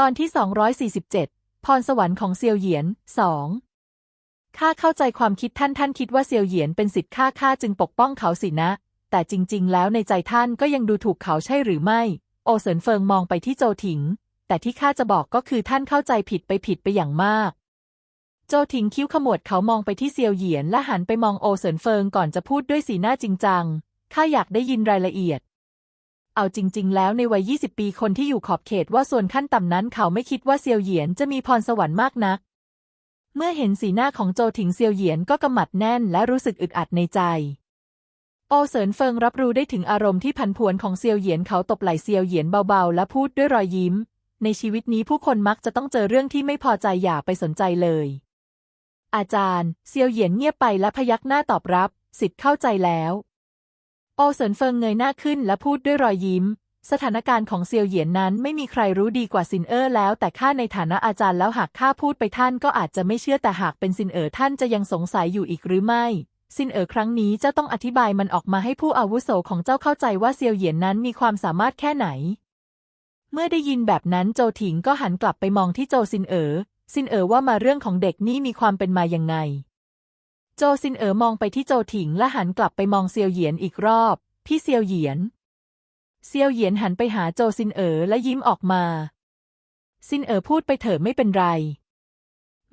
ตอนที่ 247 พรสวรรค์ของเซียวเหยียน 2. ข้าเข้าใจความคิดท่านท่านคิดว่าเซียวเหยียนเป็นสิทธิ์ข้าข้าจึงปกป้องเขาสินะ แต่จริง ๆ แล้วในใจท่านก็ยังดูถูกเขาใช่หรือไม่ โอเสินเฟิงมองไปที่โจถิง แต่ที่ข้าจะบอกก็คือท่านเข้าใจผิดไปผิดไปอย่างมาก โจถิงคิ้วขมวดเขามองไปที่เซียวเหยียนและหันไปมองโอเสินเฟิงก่อนจะพูดด้วยสีหน้าจริงจังข้าอยากได้ยินรายละเอียด เอาจริง ๆ แล้วในวัย 20 ปีคนที่อยู่ขอบเขตว่าส่วนขั้นต่ำนั้นเขาไม่คิดว่าเซียวเหยียนจะมีพรสวรรค์มากนัก เมื่อเห็นสีหน้าของโจถิงเซียวเหยียนก็กำหมัดแน่นและรู้สึกอึดอัดในใจ โอเสินเฟิงรับรู้ได้ถึงอารมณ์ที่ผันผวนของเซียวเหยียนเขาตบไหล่เซียวเหยียนเบาๆ และพูดด้วยรอยยิ้ม ในชีวิตนี้ผู้คนมักจะต้องเจอเรื่องที่ไม่พอใจอย่าไปสนใจเลย อาจารย์ เซียวเหยียนเงียบไปและพยักหน้าตอบรับ สิทธิ์เข้าใจแล้ว โอเสินเฟิงเงยหน้าขึ้นและพูดด้วยรอยยิ้ม สถานการณ์ของเซียวเหยียนนั้นไม่มีใครรู้ดีกว่าซินเออร์แล้ว แต่ข้าในฐานะอาจารย์แล้วหากข้าพูดไปท่านก็อาจจะไม่เชื่อแต่หากเป็นซินเออร์ท่านจะยังสงสัยอยู่อีกหรือไม่ซินเอ๋อร์ครั้งนี้เจ้าต้องอธิบายมันออกมาให้ผู้อาวุโสของเจ้าเข้าใจว่าเซียวเหยียนนั้นมีความสามารถแค่ไหน เมื่อได้ยินแบบนั้นโจถิงก็หันกลับไปมองที่โจซินเอ๋อซินเอ๋อว่ามาเรื่องของเด็กนี่มีความเป็นมายังไง โจซินเอ๋อมองไปที่โจถิงและหันกลับไปมองเซียวเหยียนอีกรอบ พี่เซียวเหยียน เซียวเหยียนหันไปหาโจซินเอ๋อและยิ้มออกมา ซินเอ๋อพูดไปเถอะไม่เป็นไร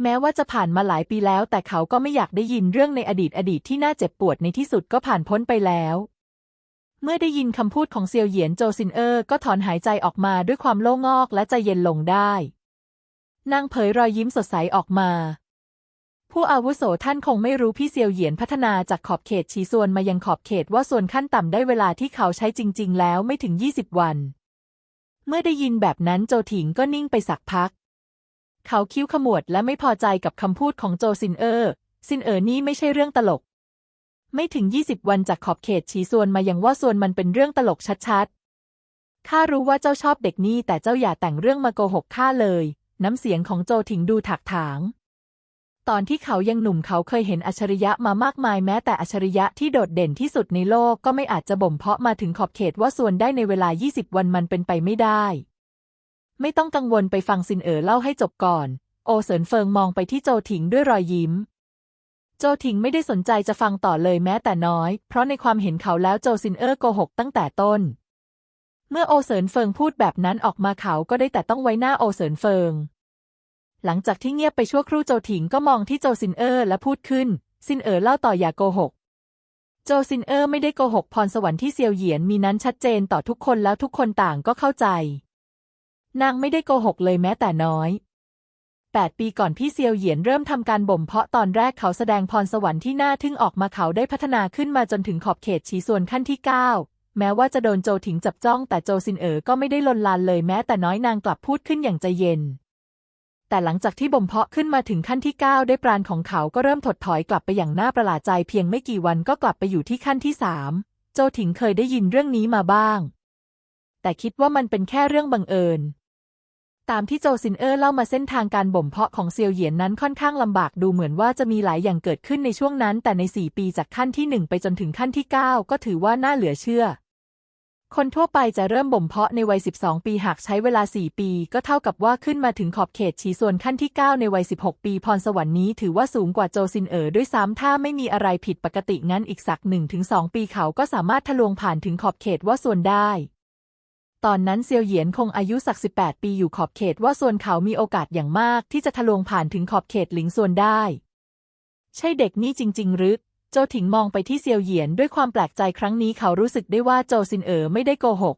แม้ว่าจะผ่านมาหลายปีแล้ว แต่เขาก็ไม่อยากได้ยินเรื่องในอดีตอดีตที่น่าเจ็บปวดในที่สุดก็ผ่านพ้นไปแล้ว เมื่อได้ยินคำพูดของเซียวเหยียนโจซินเอ๋อก็ถอนหายใจออกมาด้วยความโล่งอกและใจเย็นลงได้ นางเผยรอยยิ้มสดใสออกมา ผู้อาวุโสท่านคงไม่รู้พี่เซียวเหยียนพัฒนาจากขอบเขตชีส่วนมายังขอบเขตว่าส่วนขั้นต่ำได้เวลาที่เขาใช้จริง ๆ แล้วไม่ถึง 20 วัน เมื่อได้ยินแบบนั้นโจถิงก็นิ่งไปสักพัก เขาคิ้วขมวดและไม่พอใจกับคำพูดของโจซินเออร์ซินเออร์นี่ไม่ใช่เรื่องตลก ไม่ถึง 20 วันจากขอบเขตชีส่วนมายังว่าส่วนมันเป็นเรื่องตลกชัดๆข้ารู้ว่าเจ้าชอบเด็กนี่แต่เจ้าอย่าแต่งเรื่องมาโกหกข้าเลย น้ำเสียงของโจถิงดูถักถาง ตอนที่เขายังหนุ่มเขาเคยเห็นอัจฉริยะมามากมายแม้แต่อัจฉริยะที่โดดเด่นที่สุดในโลกก็ไม่อาจจะบ่มเพาะมาถึงขอบเขตว่าส่วนได้ในเวลา 20 วันมันเป็นไปไม่ได้ ไม่ต้องกังวลไปฟังซินเอ๋อเล่าให้จบก่อน โอเสินเฟิงมองไปที่โจถิงด้วยรอยยิ้ม โจถิงไม่ได้สนใจจะฟังต่อเลยแม้แต่น้อย เพราะในความเห็นเขาแล้วโจซินเออร์โกหกตั้งแต่ต้น เมื่อโอเสินเฟิงพูดแบบนั้นออกมาเขาก็ได้แต่ต้องไว้หน้าโอเสินเฟิง หลังจากที่เงียบไปชั่วครู่โจถิงก็มองที่โจซินเออร์และพูดขึ้น ซินเอ๋อเล่าต่ออย่าโกหก โจซินเออร์ไม่ได้โกหกพรสวรรค์ที่เซียวเหยียนมีนั้นชัดเจนต่อทุกคนแล้วทุกคนต่างก็เข้าใจ นางไม่ได้โกหกเลยแม้แต่น้อยแปดปีก่อนพี่เซียวเหยียนเริ่มทำการบ่มเพาะตอนแรกเขาแสดงพรสวรรค์ที่น่าทึ่งออกมาเขาได้พัฒนาขึ้นมาจนถึงขอบเขตชีส่วนขั้นที่เก้าแม้ว่าจะโดนโจถิงจับจ้องแต่โจซินเอ๋อก็ไม่ได้ลนลานเลยแม้แต่น้อยนางกลับพูดขึ้นอย่างใจเย็น แต่หลังจากที่บ่มเพาะขึ้นมาถึงขั้นที่เก้าได้ปราณของเขาก็เริ่มถดถอยกลับไปอย่างน่าประหลาดใจเพียงไม่กี่วันก็กลับไปอยู่ที่ขั้นที่สามโจถิงเคยได้ยินเรื่องนี้มาบ้าง แต่คิดว่ามันเป็นแค่เรื่องบังเอิญ ตามที่โจซินเออร์เล่ามาเส้นทางการบ่มเพาะของเซียวเหยียนนั้นค่อนข้างลำบากดูเหมือนว่าจะมีหลายอย่างเกิดขึ้นในช่วงนั้น แต่ใน 4 ปีจากขั้นที่ 1 ไปจนถึงขั้นที่ 9 ก็ถือว่าน่าเหลือเชื่อ คนทั่วไปจะเริ่มบ่มเพาะในวัย 12 ปีหากใช้เวลา 4 ปี ก็เท่ากับว่าขึ้นมาถึงขอบเขตชีส่วนขั้นที่ 9 ในวัย 16 ปี พรสวรรค์นี้ถือว่าสูงกว่าโจซินเอ๋อด้วยซ้ำถ้าไม่มีอะไรผิดปกติงั้นอีกสัก 1-2 ปีเขาก็สามารถทะลวงผ่านถึงขอบเขตว่าส่วนได้ ตอนนั้นเซียวเหยียนคงอายุสัก 18 ปีอยู่ขอบเขตว่าส่วนเขามีโอกาสอย่างมาก ที่จะทะลวงผ่านถึงขอบเขตหลิงส่วนได้ ใช่เด็กนี่จริง ๆ หรือ โจถิงมองไปที่เซียวเหยียนด้วยความแปลกใจครั้งนี้เขารู้สึกได้ว่าโจซินเอ๋อไม่ได้โกหก